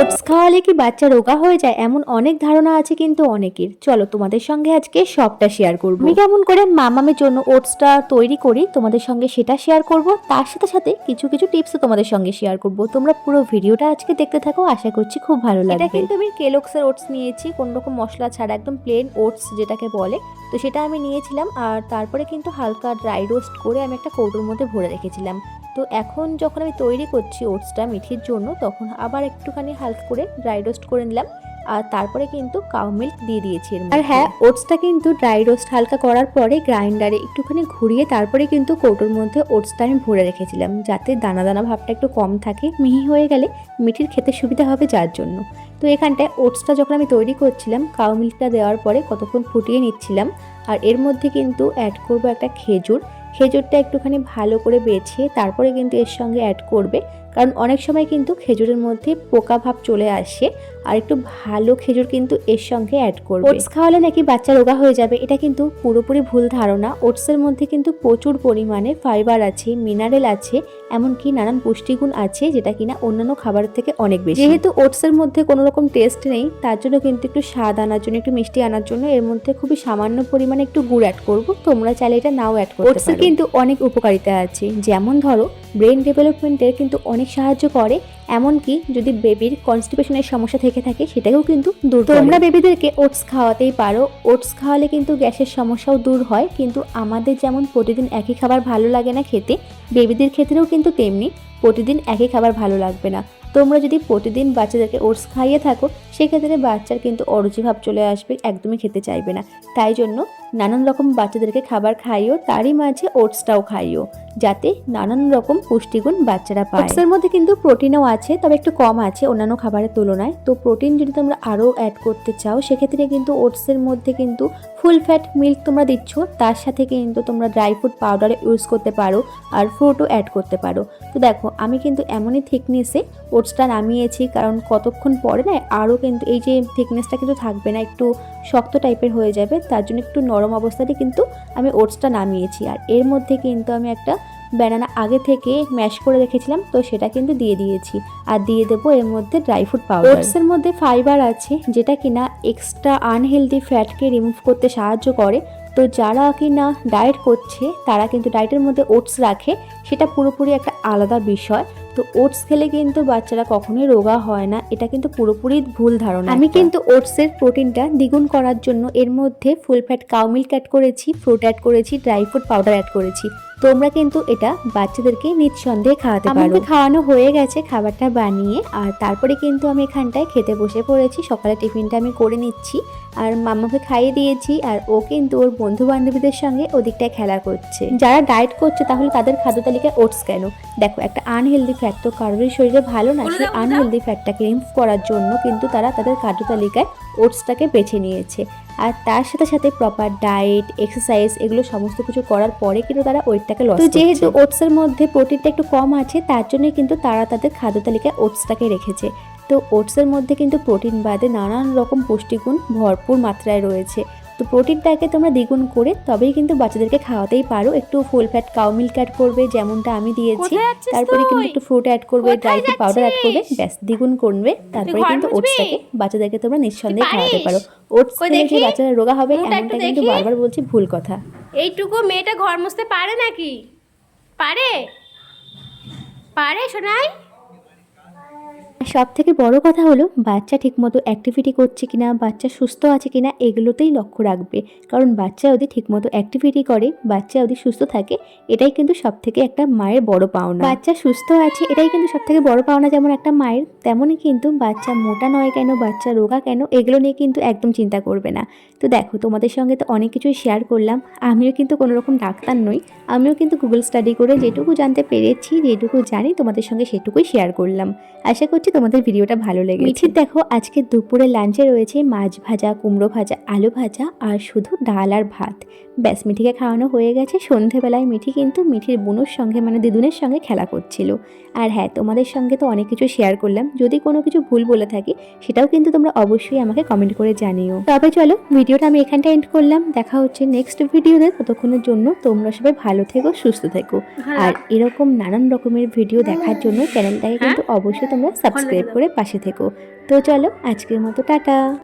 Oats খাওয়ালে কি বাচ্চা রোগা হয়ে যায়? এমন অনেক ধারণা আছে কিন্তু অনেকের। চলো তোমাদের সঙ্গে আজকে সবটা শেয়ার করব। আমি কেমন করে মামামের জন্য ওটসটা তৈরি করি তোমাদের সঙ্গে সেটা শেয়ার করব। তার সাথে সাথে কিছু কিছু টিপসও তোমাদের সঙ্গে শেয়ার করব। তোমরা পুরো ভিডিওটা আজকে দেখতে থাকো আশা করছি খুব ভালো লাগবে। এটা কিন্তু আমি কেলক্সের ওটস নিয়েছি কোনো রকম মশলা ছাড়া একদম প্লেন ওটস যেটাকে বলে। তো সেটা আমি নিয়েছিলাম আর তারপরে কিন্তু হালকা ড্রাই রোস্ট করে আমি একটা কৌটোর মধ্যে ভরে রেখেছিলাম। তো এখন যখন আমি তৈরি করছি ওটসটা মিঠির জন্য তখন আবার একটুখানি হালকা করে ড্রাই রোস্ট করে নিলাম। আর তারপরে কিন্তু কাউ মিল্ক দিয়ে দিয়েছি আর হ্যাঁ ওটসটা কিন্তু ড্রাই রোস্ট হালকা করার পরে গ্রাইন্ডারে একটুখানি ঘুরিয়ে তারপরে কিন্তু কৌটোর মধ্যে ওটসটা আমি ভরে রেখেছিলাম যাতে দানা দানা ভাবটা একটু কম থাকে মিহি হয়ে গেলে মিঠির খেতে সুবিধা হবে যার জন্য। তো এখানটায় ওটসটা যখন আমি তৈরি করছিলাম কাউ মিল্কটা দেওয়ার পরে কতক্ষণ ফুটিয়ে নিচ্ছিলাম আর এর মধ্যে কিন্তু অ্যাড করব একটা খেজুর খেজুরটা একটুখানি ভালো করে বেছে তারপরে কিন্তু এর সঙ্গে অ্যাড করবে। কারণ অনেক সময় কিন্তু খেজুরের মধ্যে পোকা ভাব চলে আসে। আর একটু ভালো খেজুর কিন্তু এর সঙ্গে অ্যাড করবে। ওটস খাওয়ালে নাকি বাচ্চা রোগা হয়ে যাবে এটা কিন্তু পুরোপুরি ভুল ধারণা। ওটসের মধ্যে কিন্তু প্রচুর পরিমাণে ফাইবার আছে মিনারেল আছে এমনকি নানান পুষ্টিগুণ আছে যেটা কিনা অন্যান্য খাবারের থেকে অনেক বেশি। যেহেতু ওটসের মধ্যে কোনো রকম টেস্ট নেই তার জন্য কিন্তু একটু স্বাদ আনার জন্য একটু মিষ্টি আনার জন্য এর মধ্যে খুবই সামান্য পরিমাণে একটু গুড় অ্যাড করব। তোমরা চাইলে এটা নাও অ্যাড করতে ওটসের কিন্তু অনেক উপকারিতা আছে যেমন ধরো ব্রেন ডেভেলপমেন্টের কিন্তু অনেক সাহায্য করে এমনকি যদি বেবির কনস্টিপেশনের সমস্যা থেকে থাকে সেটাকেও কিন্তু দূর তোমরা বেবিদেরকে ওটস খাওয়াতেই পারো। ওটস খাওয়ালে কিন্তু গ্যাসের সমস্যাও দূর হয় কিন্তু আমাদের যেমন প্রতিদিন একই খাবার ভালো লাগে না খেতে বেবিদের ক্ষেত্রেও কিন্তু তেমনি প্রতিদিন একই খাবার ভালো লাগবে না। তোমরা যদি প্রতিদিন বাচ্চাদেরকে ওটস খাইয়ে থাকো, সেক্ষেত্রে বাচ্চার কিন্তু অরুচি ভাব চলে আসবে, একদমই খেতে চাইবে না। তাই জন্য নানান রকম বাচ্চাদেরকে খাবার খাইও, তারই মাঝে ওটসটাও খাইও, যাতে নানান রকম পুষ্টিগুণ বাচ্চারা পায়। ওটসের মধ্যে কিন্তু প্রোটিনও আছে, তবে একটু কম আছে অন্যান্য খাবারের তুলনায়। তো প্রোটিন যদি তোমরা আরও অ্যাড করতে চাও, সেক্ষেত্রে কিন্তু ওটসের মধ্যে কিন্তু ফুল ফ্যাট মিল্ক তোমরা দিচ্ছ, তার সাথে কিন্তু তোমরা ড্রাই ফ্রুট পাউডার ইউজ করতে পারো, আর ফ্রুটও অ্যাড করতে পারো। তো দেখো, আমি কিন্তু এমনই থিকনেসে ওটসটা নামিয়েছি, কারণ কতক্ষণ পরে না আরও কিন্তু এই যে থিকনেসটা কিন্তু থাকবে না, একটু শক্ত টাইপের হয়ে যাবে, তার জন্য একটু নরম অবস্থাতে কিন্তু আমি ওটসটা নামিয়েছি। আর এর মধ্যে কিন্তু আমি একটা ব্যানানা আগে থেকে ম্যাশ করে রেখেছিলাম, তো সেটা কিন্তু দিয়ে দিয়েছি। আর দিয়ে দেবো এর মধ্যে ড্রাই ফ্রুট পাউডার ওটসের মধ্যে ফাইবার আছে, যেটা কিনা এক্সট্রা আনহেলদি ফ্যাটকে রিমুভ করতে সাহায্য করে। তো যারা কিনা ডায়েট করছে, তারা কিন্তু ডায়েটের মধ্যে ওটস রাখে, সেটা পুরোপুরি একটা আলাদা বিষয়। তো ওটস খেলে কিন্তু বাচ্চারা কখনোই রোগা হয় না। এটা কিন্তু পুরোপুরি ভুল ধারণা আমি কিন্তু ওটসের প্রোটিনটা দ্বিগুণ করার জন্য এর মধ্যে full fat cow milk add করেছি ফ্রুট অ্যাড করেছি ড্রাই ফ্রুট পাউডার অ্যাড করেছি। তোমরা কিন্তু এটা বাচ্চাদেরকে নিঃসন্দেহে খাওয়াতে পারো। খাওয়ানো হয়ে গেছে খাবারটা বানিয়ে আর তারপরে কিন্তু আমি এখানটায় খেতে বসে পড়েছি। সকালে টিফিনটা আমি করে নিচ্ছি। আর মাম্মাকে খাইয়ে দিয়েছি আর ও কিন্তু ওর বন্ধু বান্ধবীদের সঙ্গে ওদিকটায় খেলা করছে। যারা ডায়েট করছে তাহলে তাদের খাদ্য তালিকায় ওটস কেন? দেখো একটা আনহেলদি ফ্যাট তো কারোরই শরীরে ভালো না। সেই আনহেলদি ফ্যাটটাকে রিমুভ করার জন্য কিন্তু তারা তাদের খাদ্য তালিকায় ওটসটাকে বেছে নিয়েছে। আর তার সাথে সাথে প্রপার ডায়েট এক্সারসাইজ এগুলো সমস্ত কিছু করার পরে কিন্তু তারা ওয়েটটাকে লস তো যেহেতু ওটসের মধ্যে প্রোটিনটা একটু কম আছে তার জন্য কিন্তু তারা তাদের খাদ্য তালিকায় ওটসটাকে রেখেছে। তো ওটসের মধ্যে কিন্তু প্রোটিন বাদে নানান রকম পুষ্টিগুণ ভরপুর মাত্রায় রয়েছে। তো প্রোটিনটাকে তোমরা দ্বিগুণ করে তবেই কিন্তু বাচ্চাদেরকে খাওয়াতেই পারো। একটু full fat cow milk add করবে যেমনটা আমি দিয়েছি। তারপরে কিন্তু একটু ফ্রুট অ্যাড করবে ড্রাই ফ্রুট পাউডার অ্যাড করবে ব্যাস দ্বিগুণ করবে। তারপরে কিন্তু? ওটসটাকে বাচ্চাদেরকে তোমরা নিঃসন্দেহে খাওয়াতে পারো। ওটস খেলে যে? বাচ্চারা রোগা হবে এমনটা কিন্তু বারবার বলছি ভুল কথা। এইটুকু মেয়েটা ঘর মুছতে পারে নাকি? পারে? পারে শোনাই সব থেকে বড় কথা হলো, বাচ্চা ঠিকমতো অ্যাক্টিভিটি করছে কিনা, বাচ্চা সুস্থ আছে কিনা, এগুলোতেই লক্ষ্য রাখবে। কারণ বাচ্চা যদি ঠিকমতো অ্যাক্টিভিটি করে, বাচ্চা যদি সুস্থ থাকে, এটাই কিন্তু সব থেকে একটা মায়ের বড় পাওনা। বাচ্চা সুস্থ আছে, এটাই কিন্তু সব থেকে বড় পাওনা যেমন একটা মায়ের, তেমনই কিন্তু বাচ্চা মোটা নয় কেন, বাচ্চা রোগা কেন, এগুলো নিয়ে কিন্তু একদম চিন্তা করবে না। তো দেখো, তোমাদের সঙ্গে তো অনেক কিছুই শেয়ার করলাম। আমিও কিন্তু কোনো রকম ডাক্তার নই। আমিও কিন্তু গুগল স্টাডি করে যেটুকু জানতে পেরেছি, যেটুকু জানি, তোমাদের সঙ্গে সেটুকুই শেয়ার করলাম। আশা করছি তোমাদের ভিডিওটা ভালো লেগেছে। মিঠির দেখো, আজকে দুপুরে লাঞ্চে রয়েছে মাছ ভাজা, কুমড়ো ভাজা, আলু ভাজা আর শুধু ডাল আর ভাত। ব্যাস মিঠিকে খাওয়ানো হয়ে গেছে। সন্ধেবেলায় মিঠি কিন্তু মিঠির বোনের সঙ্গে মানে দিদুনের সঙ্গে খেলা করছিল। আর হ্যাঁ তোমাদের সঙ্গে তো অনেক কিছু শেয়ার করলাম। যদি কোনো কিছু ভুল বলে থাকি সেটাও কিন্তু তোমরা অবশ্যই আমাকে কমেন্ট করে জানিও। তবে চলো ভিডিওটা আমি এখানটা এন্ড করলাম। দেখা হচ্ছে নেক্সট ভিডিওতে ততক্ষণের জন্য তোমরা সবাই ভালো থেকো সুস্থ থেকো। আর এরকম নানান রকমের ভিডিও দেখার জন্য চ্যানেলটাকে কিন্তু অবশ্যই তোমরা সাবস্ক্রাইব সাবস্ক্রাইব করে পাশে থেকো। তো চলো আজকের মতো টাটা।